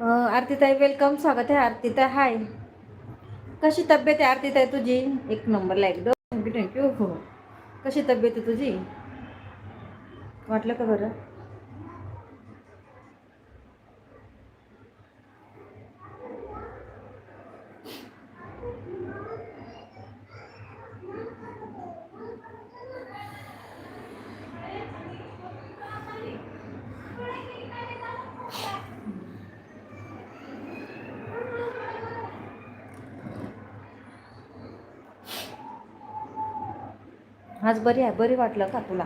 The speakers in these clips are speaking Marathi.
आरतीताई वेलकम स्वागत आहे आरतीताई. हाय कशी तब्येत आहे आरतीताई तुझी? एक नंबरला एकदम थँक्यू थँक्यू हो. कशी तब्येत आहे तुझी? वाटलं का बरं? आज बरी आहे बरी वाटलं का तुला?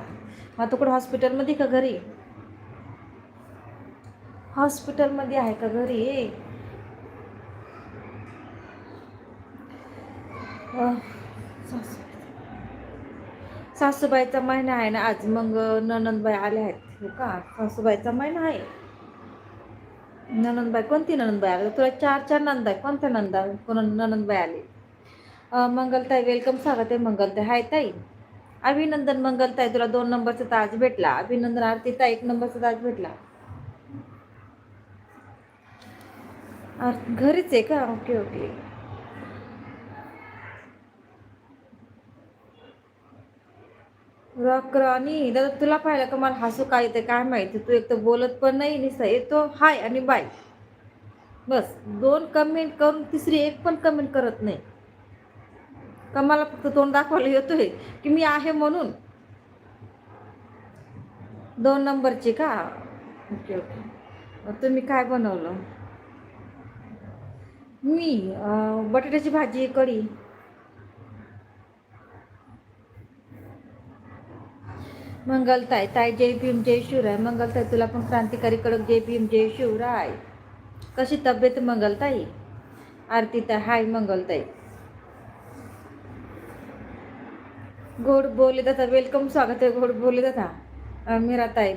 मग तू कुठं हॉस्पिटलमध्ये का घरी? हॉस्पिटलमध्ये आहे का घरी? सासूबाईचा महिना आहे ना आज मग ननंदबाई आले आहेत. हो का? सासूबाईचा महिना आहे. ननंदबाई कोणती ननंदबाई आली? तुला चार चार नंद आहे. कोणत्या नंदा कोण ननंदबाई आली? मंगलताई वेलकम स्वागत आहे मंगलताई. हाय ताई. अभिनंदन मंगलताई तुला दोन नंबरचा ताज भेटला. अभिनंदन आरतीता एक नंबरचा ताज भेटला. आर- घरीच आहे का? Okay okay. रॉकरानी दादा तुला पाहिलं का मला हसू काय येते काय माहिती? तू एक तर बोलत पण नाही निसा येतो हाय आणि बाय. बस दोन कमेंट करून तिसरी एक पण कमेंट करत नाही. का मला फक्त तोंड दाखवायला येतोय की मी आहे म्हणून? दोन नंबरची का? Okay okay. तुम्ही काय बनवलं? मी बटाट्याची भाजी कढी. मंगलताई ताई जय भीम जय शिवराय. मंगलताई तुला पण क्रांतिकारी कडक जय भीम जय शिवराय. कशी तब्येत मंगलताई आरतीताई हाय मंगलताई गोड बोले दादा वेलकम स्वागत आहे गोड बोले दादा मीरा ताई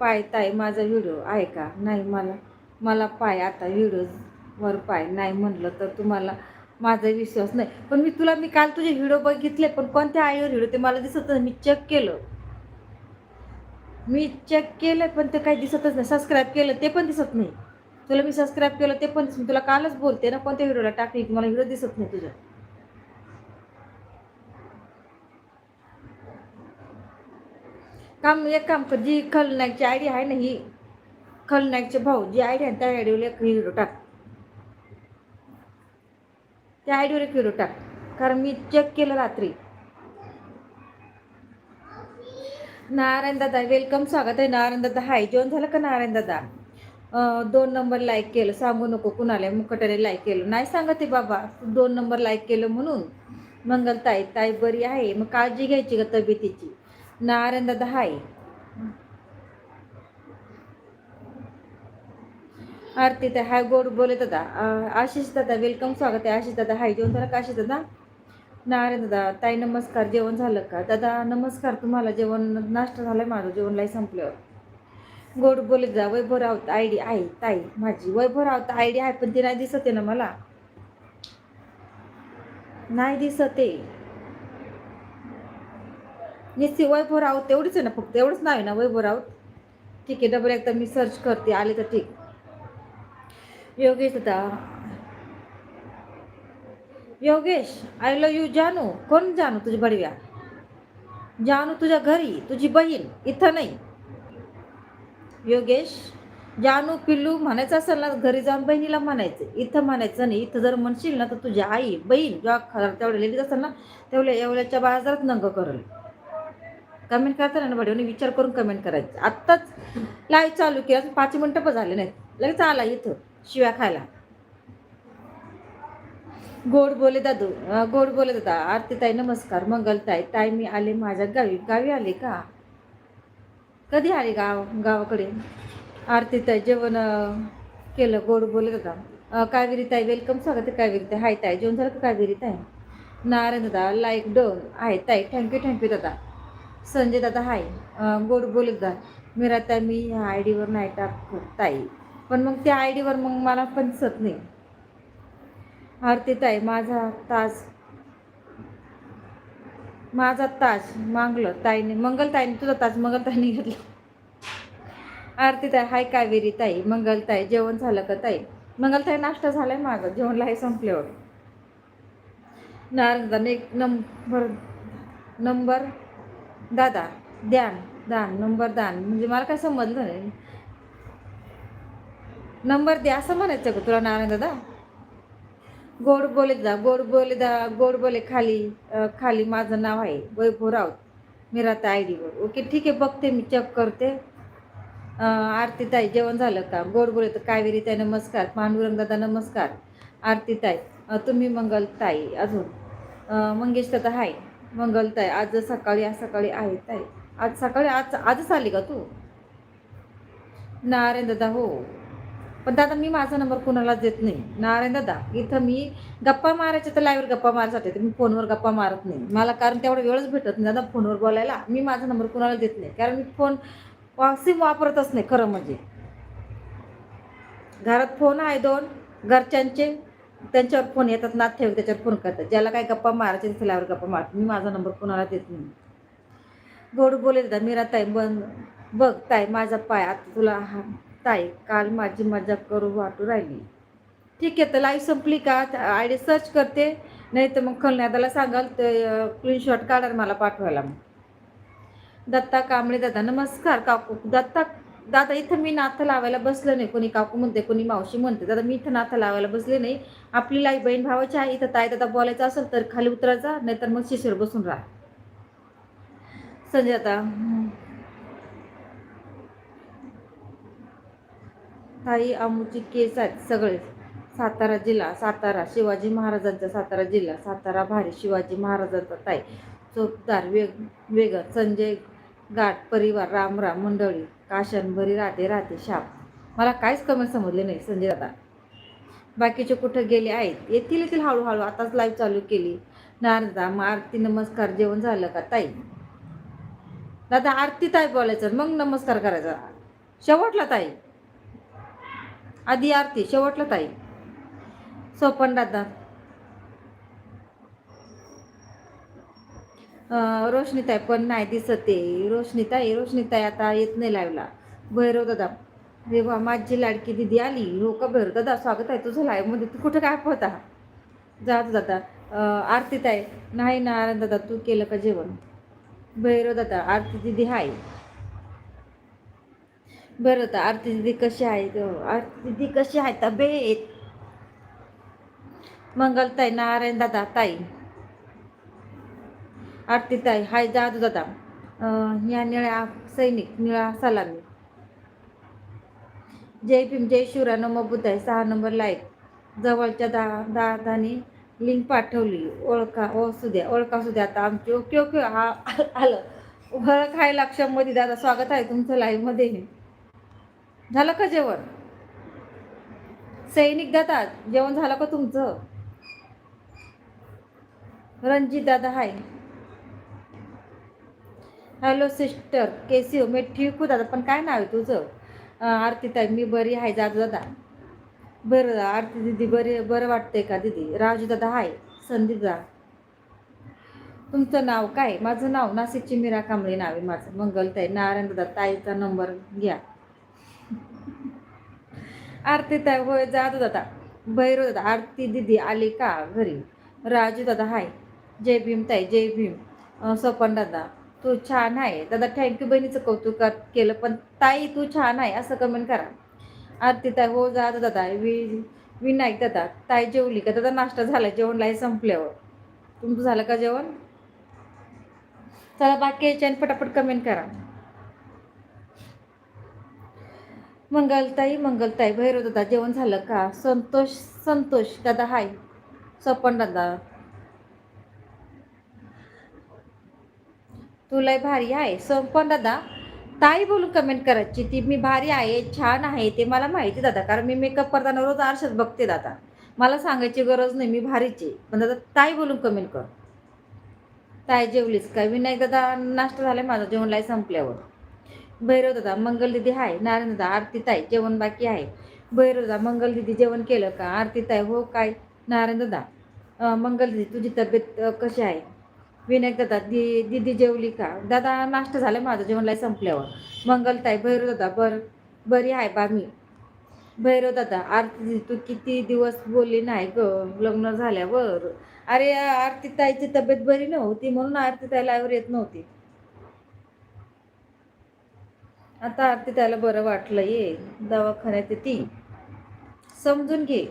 पाय ताई माझा व्हिडिओ आहे का? नाही मला मला पाय आता व्हिडिओवर पाय. नाही म्हणलं तर तुम्हाला माझा विश्वास नाही. पण मी तुला मी काल तुझे व्हिडिओ बघितले पण कोणत्या आईवर व्हिडिओ ते मला दिसत मी चेक केलं. मी चेक केलं पण ते काही दिसतच नाही. सबस्क्राईब केलं ते पण दिसत नाही. तुला मी सबस्क्राईब केलं ते पण दिसत तुला कालच बोलते ना कोणत्या व्हिडिओला टाकली की मला व्हिडिओ दिसत नाही तुझं. काम एक काम कर जी खलनायकची आयडी आहे ना ही खलनायकचे भाऊ जी आयडी आहे ना, त्या आयडीवर एक हिरो टाक. त्या आयडीवर एक हिरो टाक कारण मी चेक केलं रात्री. नारायण दादा वेलकम स्वागत आहे. नारायण दादा हाय जेवण झालं का नारायण दादा? दोन नंबर लाईक केलं. सांगू नको कुणाला मुकटाने लाईक केलं. नाही सांगत आहे बाबा दोन नंबर लाईक केलं म्हणून. मंगल ताई ताई बरी आहे. मग काळजी घ्यायची का तब्येतीची? नारायण दादा हाय आरती तर हाय गोड बोलत दादा आशिष दादा वेलकम स्वागत आहे. आशिष दादा हाय जेवण झालं का आशिष दादा? नारायण दादा ताई नमस्कार. जेवण झालं का? दादा नमस्कार. तुम्हाला जेवण नाश्ता झालाय माझं? जेवण लाई संपल्यावर गोड बोलत दादा वैभव राऊत आय डी आहे. ताई माझी. वैभव राऊत आय डी आहे पण ती नाही दिसत आहे ना मला. नाही दिसत आहे वैभव राऊत एवढीच आहे ना फक्त एवढंच नाव आहे ना वैभव राऊत? ठीक आहे डबल एकदा मी सर्च करते आले तर ठीक. योगेश दादा योगेश आय लव यू जानू. कोण जानू? तुझी बडव्या. जानू तुझ्या घरी तुझी बहीण इथं नाही. योगेश जानू पिल्लू म्हणायचं असेल ना घरी जाऊन बहिणीला म्हणायचं. इथं म्हणायचं नाही. इथं जर म्हणशील ना तर तुझी आई बहीण जेव्हा खरं तेवढ्या लेडीज असेल ना तेवढ्या एवढ्याच्या बाजारात नंग करल. कमेंट करताना ना बडीने विचार करून कमेंट करायचं. आत्ताच लाईव्ह चालू केला पाच मिनटं पण झाले नाहीत. लगेच आला इथं शिव्या खायला. गोड बोले दादू गोड बोले दादा आरती ताई नमस्कार मंगलताई ताई मी आले माझ्या गावी. गावी आले का? कधी आले गाव गावाकडे? आरती ताई जेवण केलं गोड बोले दादा. अं, कावेरी ताई वेलकम स्वागत आहे कावेरी ताई हाय ताई जेवण झालं का कावेरी ताई नारायण दादा लाईक डोन आहे ताई थँक्यू थँक्यू दादा. संजय दादा हाय. गोर गोड बोले दादा मी ह्या आय डीवर नाही टाकत ताई. पण मग त्या आय डीवर मग मला पण सत नाही. आरती ताई माझा तास माझा ताज मागलं ताईने. मंगल ताईने तुझा ताज मंगल ताईने घेतला. आरती ताई हाय कावेरी ताई. मंगलताई जेवण झालं का ताई? मंगलताई नाश्ता झालाय माझं जेवण हे संपल्यावर. नारायण एक नंबर नंबर दादा द्यान दान नंबर दान. म्हणजे मला काय समजलं नाही. नंबर द्या असं म्हणायचं का तुला नारायण दादा? गोड बोले दा गोड बोले दा गोड बोले खाली खाली माझं नाव आहे वैभव राऊत. मी राहते आय डीवर ओके ठीक आहे बघते मी चेक करते. आरतीताई आरती ताई जेवण झालं का? गोड बोले तर कावेरी ताई नमस्कार. पांडुरंग दादा नमस्कार. आरती ताई तुम्ही मंगल ताई अजून मंगेश दादा हाय. मंगलताय आज सकाळी आज सकाळी आहे ताई. आज सकाळी आज आजच आली का तू? नारायण दादा हो. पण दादा मी माझा नंबर कुणालाच देत नाही. नारायण दादा इथं मी गप्पा मारायच्या तर लाईव्हवर गप्पा मारायसाठी मी फोनवर गप्पा मारत नाही. मला कारण तेवढा वेळच भेटत नाही. दादा फोनवर बोलायला मी माझा नंबर कुणाला देत नाही. कारण मी फोन सिम वापरतच नाही खरं म्हणजे. घरात फोन आहे दोन घरच्यांचे त्यांच्यावर फोन येतात नात ठेव त्याच्यावर फोन करतात. ज्याला काय गप्पा मारायचे तिथे गप्पा मारतो मी माझा नंबर कुणाला देत नाही. गोड बोले दादा मीरा ताई बन बघ ताई माझा पाय आता तुला हा ताई काल माझी मजा करू वाटू राहिली. ठीक आहे तर लाईव्ह संपली का? आय डी सर्च करते. नाही तर मग खलनादाला सांगाल ते स्क्रीनशॉट काढा मला पाठवायला. मग दत्ता कांबळे दादा नमस्कार काकू दत्ता दादा इथं मी नाथं लावायला बसलं नाही. कोणी काकू म्हणते कोणी मावशी म्हणते. दादा मी इथं नाथं लावायला बसले नाही. आपली लाई बहीण भावाची आहे. इथं ताई दादा बोलायचं असेल तर खाली उतरायचा नाहीतर मग शिशीर बसून राहा. संजय आता. ताई आमूची केस आहेत सगळे. सातारा जिल्हा सातारा शिवाजी महाराजांचा सातारा जिल्हा सातारा भारी शिवाजी महाराजांचा ताई. चोपदार वेग वेग संजय गाठ परिवार राम राम मंडळी काशनभरी राहते राहते शाप. मला काहीच कमी समजले नाही संजय दादा. बाकीचे कुठं गेले आहेत? येतील येतील हळूहळू. आताच लाईव्ह चालू केली. नारदा मग आरती नमस्कार जेवण झालं का ताई? दादा आरती ताई बोलायचं. मग नमस्कार करायचा. शेवटला ताई. आधी आरती शेवटला ताई. सोपन दादा. रोशनीताई पण नाही दिसत आहे रोशनीताई रोशनीताई आता येत नाही लाईव्हला भैरव दादा रे वा माझी लाडकी दिदी आली. हो का भैरव दादा? स्वागत आहे तुझं लाईव्हमध्ये तू कुठं काय होता? जात दादा. आरतीताय आरतीताई नाही नारायण दादा तू केलं का जेवण? भैरव दादा आरती दिदी हाय. बरं होतं आरती दिदी कशी आहे आरती दिदी कशी आहे? तब्येत? मंगलताई नारायण दादा ताई. आरतीताई हाय जादू दादा. अं, या निळ्या सैनिक निळा सलामी. जय भीम जय शिवरा नमो बुद्धाय सहा नंबर लाईक जवळच्या दा दादाने लिंक पाठवली. ओळखा ओ सुद्या ओळखा सुद्या आता आमची ओके ओके हा आलं. ओळख आहे लक्षामध्ये दादा स्वागत आहे तुमचं लाईव्हमध्ये. झालं का जेवण? सैनिक दादा जेवण झालं का तुमचं? रणजित दादा हाय. हॅलो सिस्टर केसी हो मी ठीक हो दादा पण काय नाव आहे तुझं? आरतीताई आरती ताई मी बरी आहे दादा दादा. बरं दादा आरती दिदी बरी बरं वाटतंय का दिदी? राजू दादा हाय. संदीप दादा तुमचं नाव काय? माझं नाव नाशिकची मीरा कांबळे नाव आहे माझं. मंगलताई नारायण दादा ताईचा नंबर घ्या. आरती ताई होय जादू दादा. भैरव दादा आरती दिदी आली का घरी? राजू दादा हाय. जय भीम ताई जय भीम. अं, स्वपन दादा. तू छान आहे. दादा थँक्यू बहिणीचं कौतुक केलं पण ताई तू छान आहे असं कमेंट करा. आरती ताई हो जा दादा वि विनायक दादा ताई जेवली का? दादा नाश्ता झाला जेवण लाई संपल्यावर. तुमचं झालं का जेवण? चला बाकी याच्या पटापट कमेंट करा. मंगलताई मंगलताई भैरव दादा जेवण झालं का? संतोष संतोष दादा हाय स्वपन दादा तुला भारी आहे. पण दादा ताई बोलून कमेंट करायची ती मी भारी आहे छान आहे ते मला माहिती दादा कारण मी मेकअप करताना रोज आरशात बघते दादा. मला सांगायची गरज नाही मी भारीची पण दादा ताई बोलून कमेंट कर. ताई जेवलीस काय? नाही दादा नाश्ता झालाय माझा जेवणलाय संपल्यावर. भैरव दादा मंगल दिदी हाय. नारायण दादा आरती ताई जेवण बाकी आहे. भैरव दादा मंगल दिदी जेवण केलं का? आरती ताई हो काय? नारायण दादा मंगल दिदी तुझी तब्येत कशी आहे? विनायक दादा दी दीदी जेवली का? दादा नाश्ता झाला माझं जेवणला संपल्यावर. मंगलताई भैरव दादा बर बरी आहे बा मी. भैरव दादा आरती तू किती दिवस बोलली नाही ग? लग्न झाल्यावर. अरे आरती ताईची तब्येत बरी नव्हती म्हणून आरती ताई येत नव्हती. आता आरती त्याला बरं वाटलं ये दवाखान्यात ती समजून घे.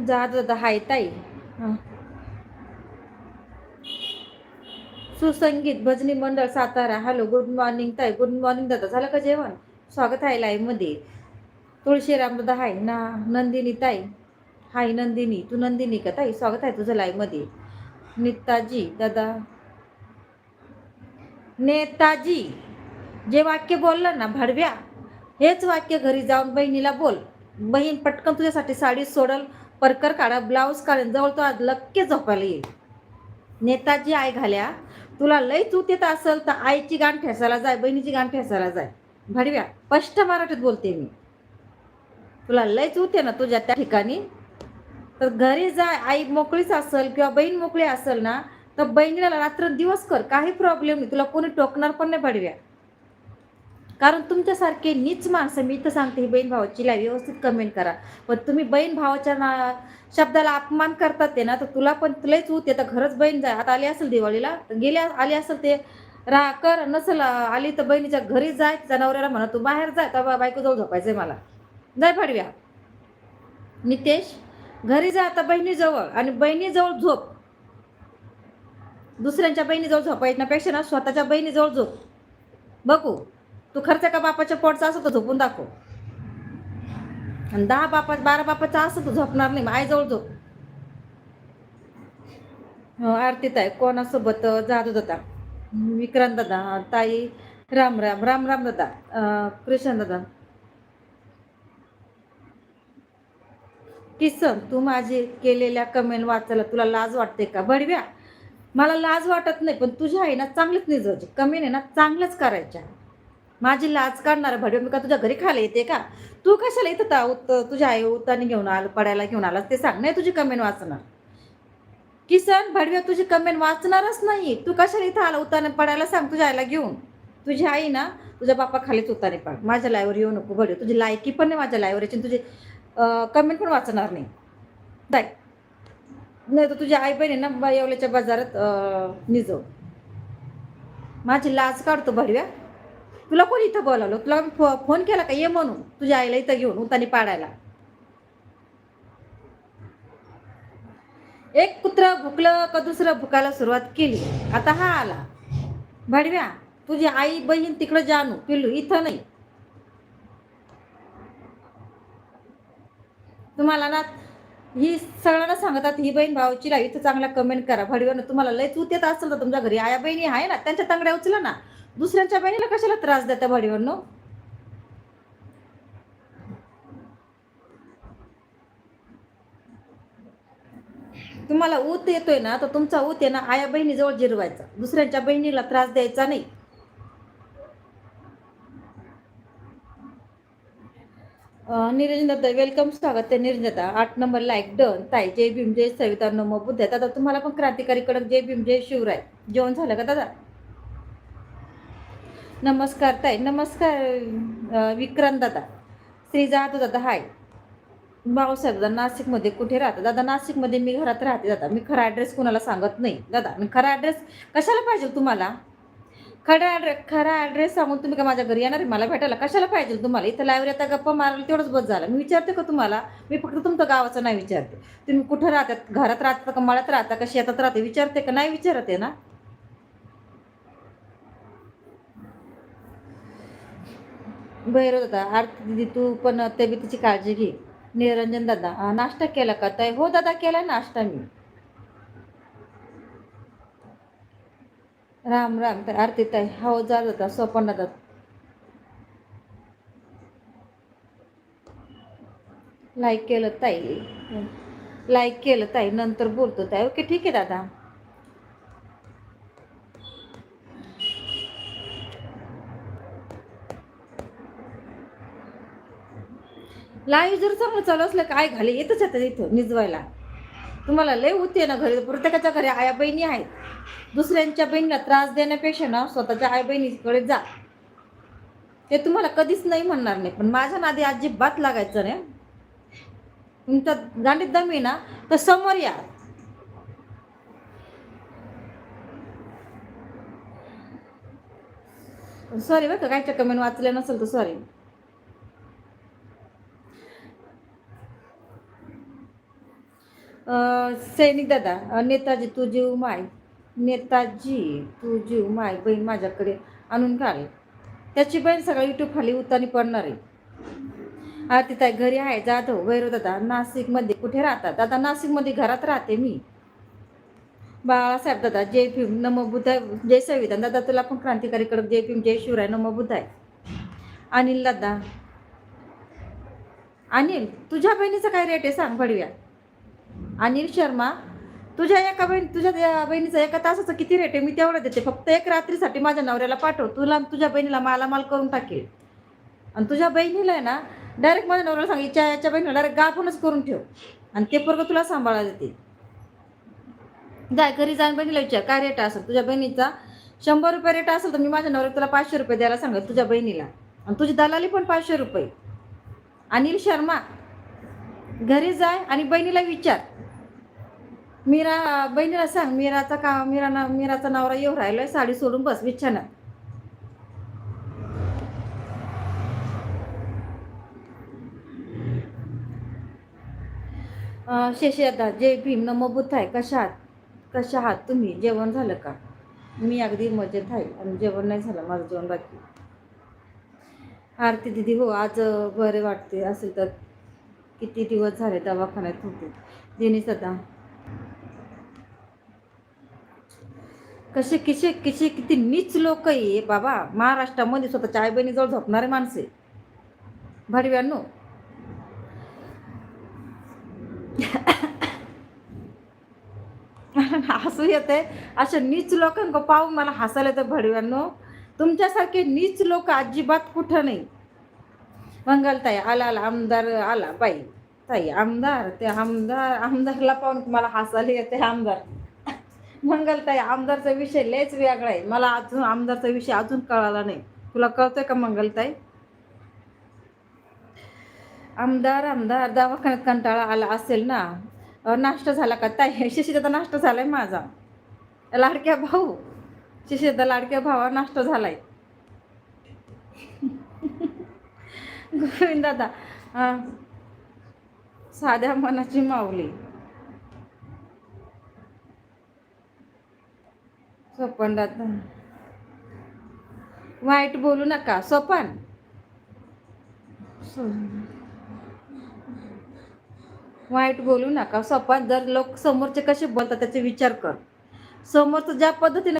जात दादा हाय ताई. सुसंगीत भजनी मंडळ सातारा. हॅलो गुड मॉर्निंग ताई. गुड मॉर्निंग दादा. झालं का जेवण? स्वागत आहे लाईव्हमध्ये तुळशीराम दादा हाय ना? नंदिनी ताई. हाय नंदिनी. तू नंदिनी का ताई? स्वागत आहे तुझं लाईव्हमध्ये नेताजी दादा. नेताजी जे वाक्य बोललं ना भडव्या हेच वाक्य घरी जाऊन बहिणीला बोल. बहीण पटकन तुझ्यासाठी साडी सोडल. परकर काढा ब्लाऊज काढेल जवळ तो आज लक्के झोपायला येईल. नेताजी आई घाल्या तुला लय चूत येत असेल तर आईची गाण ठेसायला जाय बहिणीची गाण ठेसायला जाय. भडव्या स्पष्ट मराठीत बोलते मी. तुला लय चूत आहे ना तुझ्या त्या ठिकाणी? तर घरी जाय आई मोकळीच असेल किंवा बहीण मोकळी असेल ना तर बहिणीला रात्र दिवस कर काही प्रॉब्लेम नाही तुला कोणी टोकणार पण नाही भडव्या. कारण तुमच्यासारखे नीच माणसं मी तर सांगते ही बहीण भावाची लाईव्ह व्यवस्थित कमेंट करा. पण तुम्ही बहीण भावाच्या ना शब्दाला अपमान करतात ते ना तर तुला पण तुलाच होते तर खरंच बहीण जा आता आली असेल दिवाळीला गेल्या आली असेल ते राहा कर नसेल आली तर बहिणीच्या घरी जाय जनावराला म्हणा तू बाहेर जाय तर बायको जाऊ झोपायचंय मला. जाय फाडव्या नितेश घरी जा आता बहिणीजवळ आणि बहिणीजवळ झोप. दुसऱ्यांच्या बहिणीजवळ झोपायच्यापेक्षा ना स्वतःच्या बहिणीजवळ झोप. बघू. तू खर्च का बापाच्या पोटचा असं तर झोपून दाखव. आणि दहा बापा बारा बापाचा असं तू झोपणार नाही आईजवळ झोप. हो आरतीत आहे कोणासोबत जात दादा? विक्रांत दादा ताई राम राम राम राम दादा कृष्ण दादा. किसन तू माझे केलेल्या कमेंट वाचायला तुला लाज वाटते का? बडव्या मला लाज वाटत नाही पण तुझ्या आहे ना चांगलीच निजवायची कमेंट आहे ना चांगलंच करायच्या. माझी लाज काढणार भडवे. मी का तुझ्या घरी खायला येते का? तू कशाला येत ता उत तुझ्या आई उताने घेऊन आलं पडायला घेऊन आलास? ते सांग नाही तुझी कमेंट वाचणार. किसन भडवे तुझी कमेंट वाचणारच नाही. तू कशाला इथं आला उताने पडायला सांग तुझ्या आईला घेऊन? तुझी आई ना तुझ्या बापा खालीच उताने पाड. माझ्या लाईवर येऊ नको भडवे. तुझी लायकी पण नाही माझ्या लाईवर याची तुझी कमेंट पण वाचणार नाही. दाय नाही तर तुझी आई बहिणी ना येवल्याच्या बाजारात निजव. माझी लाज काढतो भडव्या. तुला कोणी इथं बोलावलं? तुला फो फोन केला का? ये म्हणून. तुझ्या आईला इथं घेऊन उतानी पाडायला. एक कुत्र भुकलं का दुसरं भुकायला सुरुवात केली. आता हा आला. भडव्या तुझी आई बहीण तिकडं जानू पिल्लू इथं नाही. तुम्हाला ना ही सगळ्यांना सांगतात ही बहीण भाऊची लावी इथं चांगला कमेंट करा. भडव्यानं तुम्हाला लय चूत येत असेल तर तुमच्या घरी. आया बहिणी आहे ना त्यांच्या तांगड्या उचला ना. दुसऱ्यांच्या बहिणीला कशाला त्रास देता भडीवरनं? तुम्हाला ऊत येतोय ना तर तुमचा ऊत आहे ना आया बहिणीजवळ जिरवायचा. दुसऱ्यांच्या बहिणीला त्रास द्यायचा नाही. अं, वेलकम स्वागत आहे निरंजन आठ नंबर लाईक डन. ताई जय भीम जय सविता नमो बुद्ध. दादा तुम्हाला पण क्रांतिकारी कडक जय भीम जय शिवराय. जेवण झालं का दादा? नमस्कार ताई नमस्कार विक्रांत दादा. श्री जाधव दादा हाय. भाऊसाहेब दादा नाशिकमध्ये कुठे राहता? दादा नाशिकमध्ये मी घरात राहते दादा. मी खरा ॲड्रेस कोणाला सांगत नाही. दादा मी खरा ॲड्रेस कशाला पाहिजे तुम्हाला? खरा ॲड्रेस खरा ॲड्रेस सांगून तुम्ही का माझ्या घरी येणार मला भेटायला कशाला पाहिजे तुम्हाला? इथं लायब्ररी आता गप्पा मारायला तेवढंच बस झालं. मी विचारते का तुम्हाला? मी फक्त तुमचं गावाचं नाही विचारते. तुम्ही कुठं राहतात? घरात राहता का मळ्यात राहता का शेतात राहते? विचारते का? नाही विचारते ना? भैरव दादा आरती दिदी तू पण तब्येतीची काळजी घे. निरंजन दादा नाश्ता केला का? ताई हो दादा केला नाश्ता मी. राम राम ताई आरती ताई हो जा दादा सोपन दादा. लाईक केलं ताई लाईक केलं ताई नंतर बोलतो ताई ओके ठीक आहे दादा. लाईव्ह जर चांगलं चालू असलं काय घाले येतच येतात इथं निजवायला. तुम्हाला लय होते ना घरी प्रत्येकाच्या घरी आया बहिणी आहेत. दुसऱ्यांच्या बहिणीला त्रास देण्यापेक्षा ना स्वतःच्या आई बहिणीकडे जा. ते तुम्हाला कधीच नाही म्हणणार नाही पण माझ्या नादी अजिबात लागायचं नाही. तुमच्या गांडीत दम आहे ना तर समोर या. सॉरी बरं का कायच्या कमेंट वाचल्या नसेल तर सॉरी सैनिक दादा नेताजी तू जीव माय नेताजी तू जीव माय बहीण माझ्याकडे आणून घाल. त्याची बहीण सगळं युट्यूब खाली उतानी पडणार आहे. आरती ताई घरी आहे जाधव वैरव दादा नाशिकमध्ये कुठे राहतात? दादा नाशिकमध्ये घरात राहते मी. बाळासाहेब दादा जय भीम नम बुद्धाय जय संविधान. दादा तुला पण क्रांतिकारी कडक जय भीम जय शिवराय नम बुद्धाय अनिल दादा. अनिल तुझ्या बहिणीचा काय रेट आहे? सांग भडव्या अनिल शर्मा तुझ्या एका बहीण तुझ्या त्या एका तासाचं किती रेट आहे? मी तेवढं देते. फक्त एक रात्रीसाठी माझ्या नवऱ्याला पाठव. तुला तुझ्या बहिणीला मालामाल करून टाकेल. आणि तुझ्या बहिणीला आहे ना डायरेक्ट माझ्या नवऱ्याला सांग इच्छा याच्या बहिणीला डायरेक्ट गाफूनच करून ठेव. आणि ते पोरगं तुला सांभाळा देते जाय घरी जाऊन बहिणीला विचार. काय रेट असेल? तुझ्या बहिणीचा शंभर रुपये रेट असेल तर मी माझ्या नवऱ्याला तुला पाचशे रुपये द्यायला सांगेल तुझ्या बहिणीला. आणि तुझी दलाली पण पाचशे रुपये. अनिल शर्मा घरी जाय आणि बहिणीला विचार. मीरा बहिणीला सांग मीराचा का मीरा ना मीराचा नवरा येऊ राहिलाय साडी सोडून बस बिछाना शेषी आता जय भीम नमो बुद्ध आहे. कशा आहात? कशा आहात तुम्ही? जेवण झालं का? मी अगदी मजेत आहे आणि जेवण नाही झालं माझं जेवण बाकी आरती दिदी हो आज बरे वाटते असेल तर. किती दिवस झाले दवाखान्यात होते? दिनेश आता कसे किसे किसे किती नीच लोक आहे बाबा. महाराष्ट्रामध्ये स्वतःच्या आई बहिणीजवळ झोपणारे माणसे भडव्यांनो. हसू येते अशा नीच लोकांक पाहून मला हसायला येतं भडव्यांनो. तुमच्यासारखे नीच लोक अजिबात कुठं नाही. मंगलताई आला आला आमदार आला बाई. ताई आमदार ते आमदार आमदारला पाहून मला हसायला येते आमदार. मंगलताई आमदारचा विषय लयच वेगळा आहे. मला अजून आमदारचा विषय अजून कळाला नाही. तुला कळतोय का मंगलताई आमदार आमदार दवाखान्यात कंटाळा आला असेल ना? नाष्ट नाश्ता झाला का? ताई शिशिदाचा नाश्ता झालाय माझा. लाडक्या भाऊ. शिशिदा लाडक्या भावा नाश्ता झालाय. आहे दादा साध्या मनाची माऊली. सोपन दादा वाईट बोलू नका सोपन. वाईट बोलू नका सोपन. जर लोक समोरचे कसे बोलतात त्याचे विचार कर. समोरचं ज्या पद्धतीने